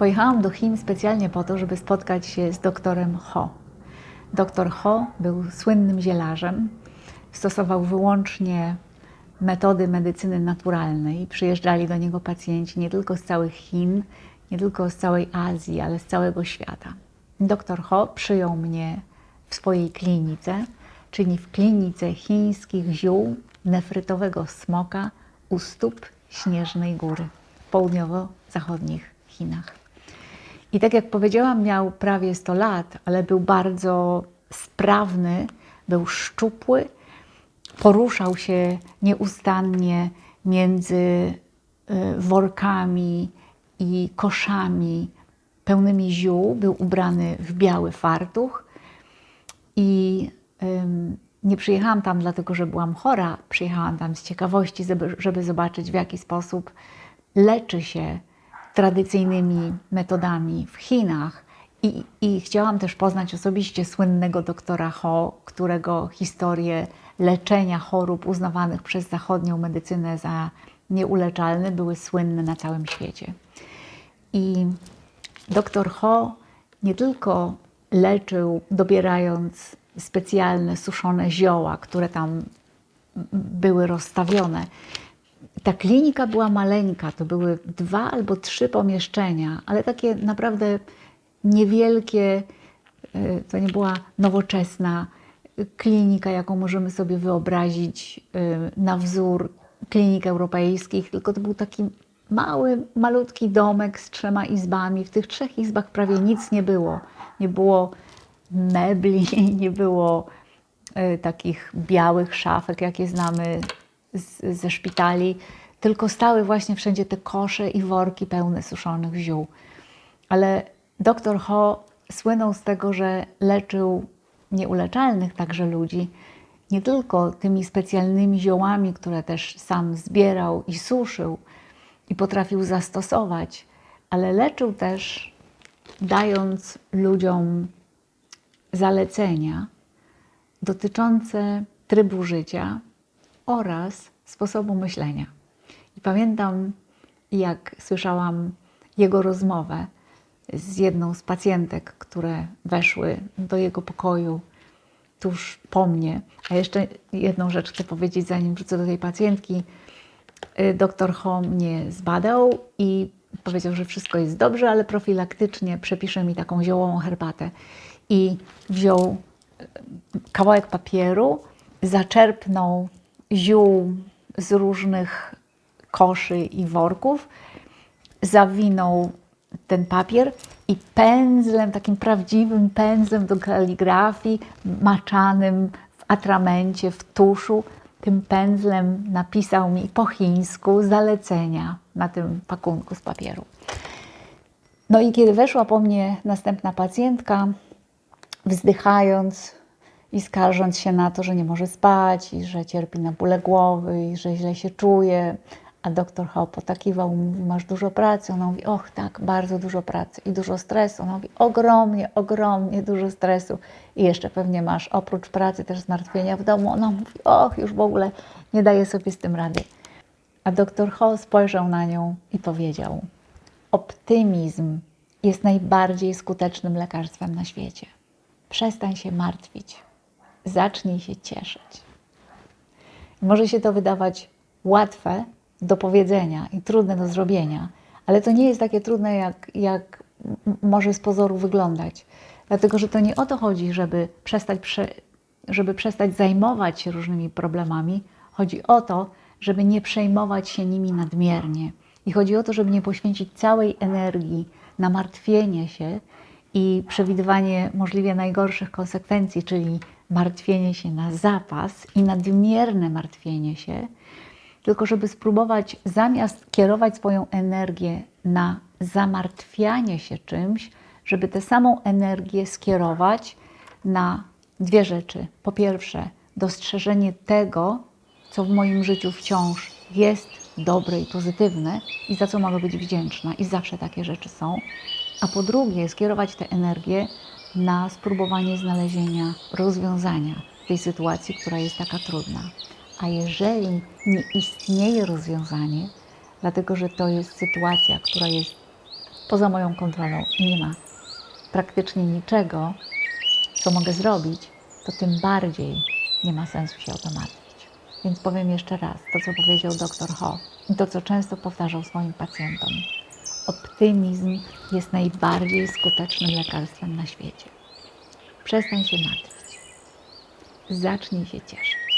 Pojechałam do Chin specjalnie po to, żeby spotkać się z doktorem Ho. Doktor Ho był słynnym zielarzem, stosował wyłącznie metody medycyny naturalnej. Przyjeżdżali do niego pacjenci nie tylko z całych Chin, nie tylko z całej Azji, ale z całego świata. Doktor Ho przyjął mnie w swojej klinice, czyli w klinice chińskich ziół nefrytowego smoka u stóp Śnieżnej Góry w południowo-zachodnich Chinach. I tak jak powiedziałam, miał prawie 100 lat, ale był bardzo sprawny, był szczupły, poruszał się nieustannie między y, workami i koszami pełnymi ziół. Był ubrany w biały fartuch i ym, nie przyjechałam tam dlatego, że byłam chora. Przyjechałam tam z ciekawości, żeby, żeby zobaczyć, w jaki sposób leczy się tradycyjnymi metodami w Chinach. I, I chciałam też poznać osobiście słynnego doktora Ho, którego historie leczenia chorób uznawanych przez zachodnią medycynę za nieuleczalne były słynne na całym świecie. I doktor Ho nie tylko leczył, dobierając specjalne suszone zioła, które tam były rozstawione. Ta klinika była maleńka, to były dwa albo trzy pomieszczenia, ale takie naprawdę niewielkie, y, to nie była nowoczesna klinika, jaką możemy sobie wyobrazić y, na wzór klinik europejskich, tylko to był taki mały, malutki domek z trzema izbami. W tych trzech izbach prawie nic nie było. Nie było mebli, nie było y, takich białych szafek, jakie znamy z, ze szpitali, tylko stały właśnie wszędzie te kosze i worki pełne suszonych ziół. Ale doktor Ho słynął z tego, że leczył nieuleczalnych także ludzi, nie tylko tymi specjalnymi ziołami, które też sam zbierał i suszył i potrafił zastosować, ale leczył też dając ludziom zalecenia dotyczące trybu życia oraz sposobu myślenia. I pamiętam, jak słyszałam jego rozmowę z jedną z pacjentek, które weszły do jego pokoju tuż po mnie. A jeszcze jedną rzecz chcę powiedzieć, zanim wrócę do tej pacjentki. Y, doktor Ho mnie zbadał i powiedział, że wszystko jest dobrze, ale profilaktycznie przepisze mi taką ziołową herbatę. I wziął y, kawałek papieru, zaczerpnął ziół z różnych koszy i worków, zawinął ten papier i pędzlem, takim prawdziwym pędzlem do kaligrafii, maczanym w atramencie, w tuszu, tym pędzlem napisał mi po chińsku zalecenia na tym pakunku z papieru. No i kiedy weszła po mnie następna pacjentka, wzdychając i skarżąc się na to, że nie może spać i że cierpi na bóle głowy i że źle się czuje, a doktor Hał potakiwał, mówi, masz dużo pracy. Ona mówi, och tak, bardzo dużo pracy i dużo stresu. Ona mówi, ogromnie, ogromnie dużo stresu. I jeszcze pewnie masz oprócz pracy też zmartwienia w domu. Ona mówi, och, już w ogóle nie daje sobie z tym rady. A doktor Ho spojrzał na nią i powiedział, optymizm jest najbardziej skutecznym lekarstwem na świecie. Przestań się martwić, zacznij się cieszyć. Może się to wydawać łatwe, do powiedzenia i trudne do zrobienia, ale to nie jest takie trudne, jak, jak może z pozoru wyglądać. Dlatego, że to nie o to chodzi, żeby przestać, prze, żeby przestać zajmować się różnymi problemami. Chodzi o to, żeby nie przejmować się nimi nadmiernie. I chodzi o to, żeby nie poświęcić całej energii na martwienie się i przewidywanie możliwie najgorszych konsekwencji, czyli martwienie się na zapas i nadmierne martwienie się, tylko żeby spróbować zamiast kierować swoją energię na zamartwianie się czymś, żeby tę samą energię skierować na dwie rzeczy. Po pierwsze, dostrzeżenie tego, co w moim życiu wciąż jest dobre i pozytywne i za co mogę być wdzięczna, i zawsze takie rzeczy są a po drugie skierować tę energię na spróbowanie znalezienia rozwiązania tej sytuacji, która jest taka trudna. A jeżeli nie istnieje rozwiązanie, dlatego że to jest sytuacja, która jest poza moją kontrolą i nie ma praktycznie niczego, co mogę zrobić, to tym bardziej nie ma sensu się o to martwić. Więc powiem jeszcze raz to, co powiedział dr Ho i to, co często powtarzał swoim pacjentom optymizm jest najbardziej skutecznym lekarstwem na świecie. Przestań się martwić. Zacznij się cieszyć.